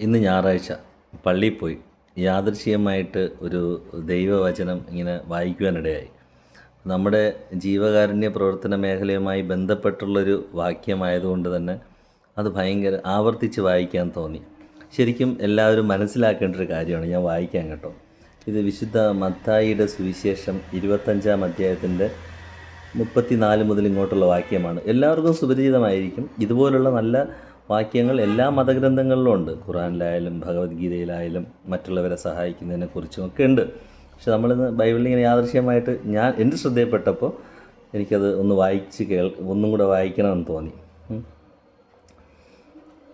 ഇന്ന് ഞായറാഴ്ച പള്ളിയിൽ പോയി. യാദൃശ്ചികമായിട്ട് ഒരു ദൈവവചനം ഇങ്ങനെ വായിക്കുവാനിടയായി. നമ്മുടെ ജീവകാരുണ്യ പ്രവർത്തന മേഖലയുമായി ബന്ധപ്പെട്ടുള്ളൊരു വാക്യമായതുകൊണ്ട് തന്നെ അത് ഭയങ്കര ആവർത്തിച്ച് വായിക്കാൻ തോന്നി. ശരിക്കും എല്ലാവരും മനസ്സിലാക്കേണ്ട ഒരു കാര്യമാണ് ഞാൻ വായിക്കാൻ കേട്ടോ. ഇത് വിശുദ്ധ മത്തായിയുടെ സുവിശേഷം ഇരുപത്തഞ്ചാം അധ്യായത്തിന്റെ മുപ്പത്തിനാല് മുതൽ ഇങ്ങോട്ടുള്ള വാക്യമാണ്. എല്ലാവർക്കും സുപരിചിതമായിരിക്കും. ഇതുപോലുള്ള നല്ല വാക്യങ്ങൾ എല്ലാ മതഗ്രന്ഥങ്ങളിലും ഉണ്ട്. ഖുറാനിലായാലും ഭഗവത്ഗീതയിലായാലും മറ്റുള്ളവരെ സഹായിക്കുന്നതിനെ കുറിച്ചും ഒക്കെ ഉണ്ട്. പക്ഷെ നമ്മളിന്ന് ബൈബിളിൽ ഇങ്ങനെ യാദൃശ്യമായിട്ട് ഞാൻ എന്റെ ശ്രദ്ധയിൽപ്പെട്ടപ്പോൾ എനിക്കത് ഒന്ന് വായിച്ച് കേൾ ഒന്നും കൂടെ വായിക്കണമെന്ന് തോന്നി.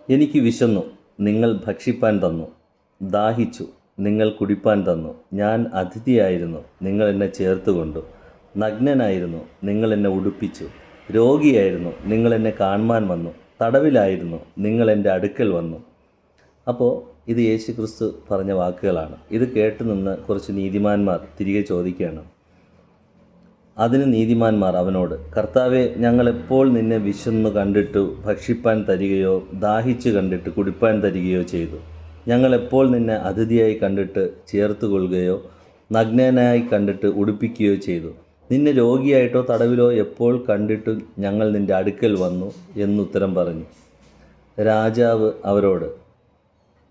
എനിക്ക് വിശന്നു നിങ്ങൾ ഭക്ഷിപ്പാൻ തന്നു. ദാഹിച്ചു നിങ്ങൾ കുടിപ്പാൻ തന്നു. ഞാൻ അതിഥിയായിരുന്നു നിങ്ങൾ എന്നെ ചേർത്തുകൊണ്ടു. നഗ്നനായിരുന്നു നിങ്ങൾ എന്നെ ഉടുപ്പിച്ചു. രോഗിയായിരുന്നു നിങ്ങൾ എന്നെ കാണുവാൻ വന്നു. തടവിലായിരുന്നു. നിങ്ങൾ എന്റെ അടുക്കൽ വന്നു. അപ്പോൾ ഇത് യേശു ക്രിസ്തു പറഞ്ഞ വാക്കുകളാണ്. ഇത് കേട്ട് നിന്ന് കുറച്ച് നീതിമാന്മാർ തിരികെ ചോദിക്കുകയാണ്. അതിന് നീതിമാന്മാർ അവനോട് കർത്താവെ ഞങ്ങളെപ്പോൾ നിന്നെ വിശന്നു കണ്ടിട്ട് ഭക്ഷിപ്പാൻ തരികയോ ദാഹിച്ച് കണ്ടിട്ട് കുടിപ്പാൻ തരികയോ ചെയ്തു? ഞങ്ങളെപ്പോൾ നിന്നെ അതിഥിയായി കണ്ടിട്ട് ചേർത്ത് കൊള്ളുകയോ നഗ്നനായി കണ്ടിട്ട് ഉടുപ്പിക്കുകയോ ചെയ്തു? നിന്നെ രോഗിയായിട്ടോ തടവിലോ എപ്പോൾ കണ്ടിട്ട് ഞങ്ങൾ നിന്റെ അടുക്കൽ വന്നു എന്നുത്തരം പറഞ്ഞു. രാജാവ് അവരോട്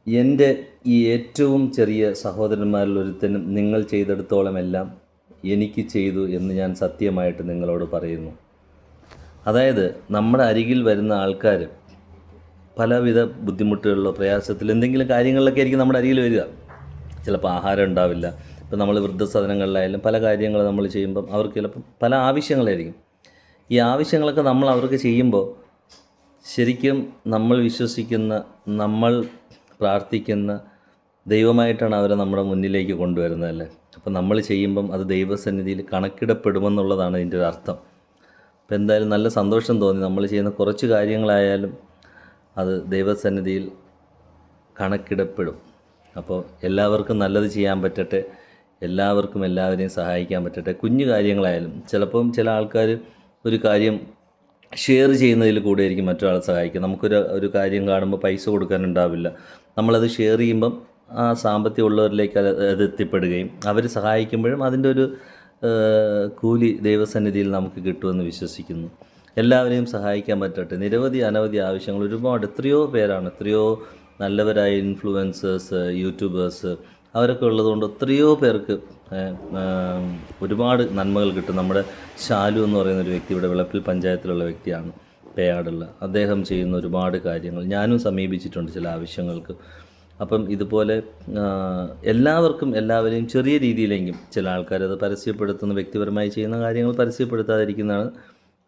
എന്റെ ഈ ഏറ്റവും ചെറിയ സഹോദരന്മാരിൽ ഒരുത്തനും നിങ്ങൾ ചെയ്തെടുത്തോളമെല്ലാം എനിക്ക് ചെയ്തു എന്ന് ഞാൻ സത്യമായിട്ട് നിങ്ങളോട് പറയുന്നു. അതായത് നമ്മുടെ അരികിൽ വരുന്ന ആൾക്കാർ പലവിധ ബുദ്ധിമുട്ടുകളിലോ പ്രയാസത്തിലോ എന്തെങ്കിലും കാര്യങ്ങളിലൊക്കെ ആയിരിക്കും നമ്മുടെ അരികിൽ വരിക. ചിലപ്പോൾ ആഹാരം ഉണ്ടാവില്ല. ഇപ്പം നമ്മൾ വൃദ്ധസദനങ്ങളിലായാലും പല കാര്യങ്ങൾ നമ്മൾ ചെയ്യുമ്പം അവർക്ക് ചിലപ്പം പല ആവശ്യങ്ങളായിരിക്കും. ഈ ആവശ്യങ്ങളൊക്കെ നമ്മൾ അവർക്ക് ചെയ്യുമ്പോൾ ശരിക്കും നമ്മൾ വിശ്വസിക്കുന്ന നമ്മൾ പ്രാർത്ഥിക്കുന്ന ദൈവമായിട്ടാണ് അവരെ നമ്മുടെ മുന്നിലേക്ക് കൊണ്ടുവരുന്നതല്ലേ അപ്പം നമ്മൾ ചെയ്യുമ്പം അത് ദൈവസന്നിധിയിൽ കണക്കിടപ്പെടുമെന്നുള്ളതാണ് ഇതിന്റെ ഒരു അർത്ഥം. അപ്പം എന്തായാലും നല്ല സന്തോഷം തോന്നി. നമ്മൾ ചെയ്യുന്ന കുറച്ച് കാര്യങ്ങളായാലും അത് ദൈവസന്നിധിയിൽ കണക്കിടപ്പെടും. അപ്പോൾ എല്ലാവർക്കും നല്ലത് ചെയ്യാൻ പറ്റട്ടെ എല്ലാവർക്കും എല്ലാവരെയും സഹായിക്കാൻ പറ്റട്ടെ. കുഞ്ഞു കാര്യങ്ങളായാലും ചിലപ്പം ചില ആൾക്കാർ ഒരു കാര്യം ഷെയർ ചെയ്യുന്നതിൽ കൂടെ ആയിരിക്കും മറ്റൊരാളെ സഹായിക്കുക. നമുക്കൊരു ഒരു കാര്യം കാണുമ്പോൾ പൈസ കൊടുക്കാനുണ്ടാവില്ല നമ്മളത് ഷെയർ ചെയ്യുമ്പം ആ സാമ്പത്തികം ഉള്ളവരിലേക്ക് അത് അത് എത്തിപ്പെടുകയും അവർ സഹായിക്കുമ്പോഴും അതിന്റെ ഒരു കൂലി ദൈവസന്നിധിയിൽ നമുക്ക് കിട്ടുമെന്ന് വിശ്വസിക്കുന്നു. എല്ലാവരെയും സഹായിക്കാൻ പറ്റട്ടെ. നിരവധി അനവധി ആവശ്യങ്ങൾ ഒരുപാട്. എത്രയോ പേരാണ് എത്രയോ നല്ലവരായ ഇൻഫ്ലുവൻസേഴ്സ് യൂട്യൂബേഴ്സ് അവരൊക്കെ ഉള്ളതുകൊണ്ട് എത്രയോ പേർക്ക് ഒരുപാട് നന്മകൾ കിട്ടും. നമ്മുടെ ശാലു എന്ന് പറയുന്ന ഒരു വ്യക്തി ഇവിടെ വിളപ്പിൽ പഞ്ചായത്തിലുള്ള വ്യക്തിയാണ് പേയാടുള്ള. അദ്ദേഹം ചെയ്യുന്ന ഒരുപാട് കാര്യങ്ങൾ. ഞാനും സമീപിച്ചിട്ടുണ്ട് ചില ആവശ്യങ്ങൾക്ക്. അപ്പം ഇതുപോലെ എല്ലാവർക്കും എല്ലാവരെയും ചെറിയ രീതിയിലെങ്കിലും ചില ആൾക്കാർ അത് പരസ്യപ്പെടുത്തുന്ന വ്യക്തിപരമായി ചെയ്യുന്ന കാര്യങ്ങൾ പരസ്യപ്പെടുത്താതിരിക്കുന്നതാണ്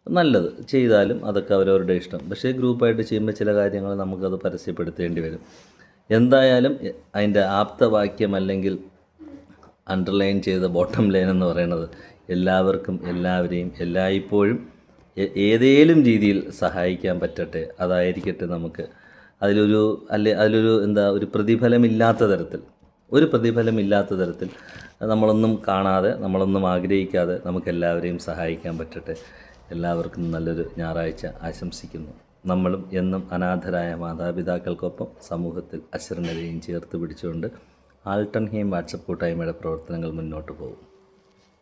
നല്ലത്. ചെയ്താലും അതൊക്കെ അവരവരുടെ ഇഷ്ടം. പക്ഷേ ഗ്രൂപ്പായിട്ട് ചെയ്യുമ്പോൾ ചില കാര്യങ്ങൾ നമുക്കത് പരസ്യപ്പെടുത്തേണ്ടി വരും. എന്തായാലും അതിന്റെ ആപ്തവാക്യം അല്ലെങ്കിൽ അണ്ടർലൈൻ ചെയ്ത ബോട്ടം ലൈൻ എന്ന് പറയുന്നത് എല്ലാവർക്കും എല്ലാവരെയും എല്ലായ്പ്പോഴും ഏതേലും രീതിയിൽ സഹായിക്കാൻ പറ്റട്ടെ. അതായിരിക്കട്ടെ നമുക്ക്. അതിലൊരു അല്ലെ അതിലൊരു എന്താ ഒരു പ്രതിഫലമില്ലാത്ത തരത്തിൽ. ഒരു പ്രതിഫലമില്ലാത്ത തരത്തിൽ നമ്മളൊന്നും കാണാതെ നമ്മളൊന്നും ആഗ്രഹിക്കാതെ നമുക്കെല്ലാവരെയും സഹായിക്കാൻ പറ്റട്ടെ. എല്ലാവർക്കും നല്ലൊരു ഞായറാഴ്ച ആശംസിക്കുന്നു. നമ്മളും എന്നും അനാഥരായ മാതാപിതാക്കൾക്കൊപ്പം സമൂഹത്തിൽ അശരണരെയും ചേർത്ത് പിടിച്ചുകൊണ്ട് ആൾട്ടൺഹീം വാട്സപ്പ് കൂട്ടായ്മയുടെ പ്രവർത്തനങ്ങൾ മുന്നോട്ട് പോകും.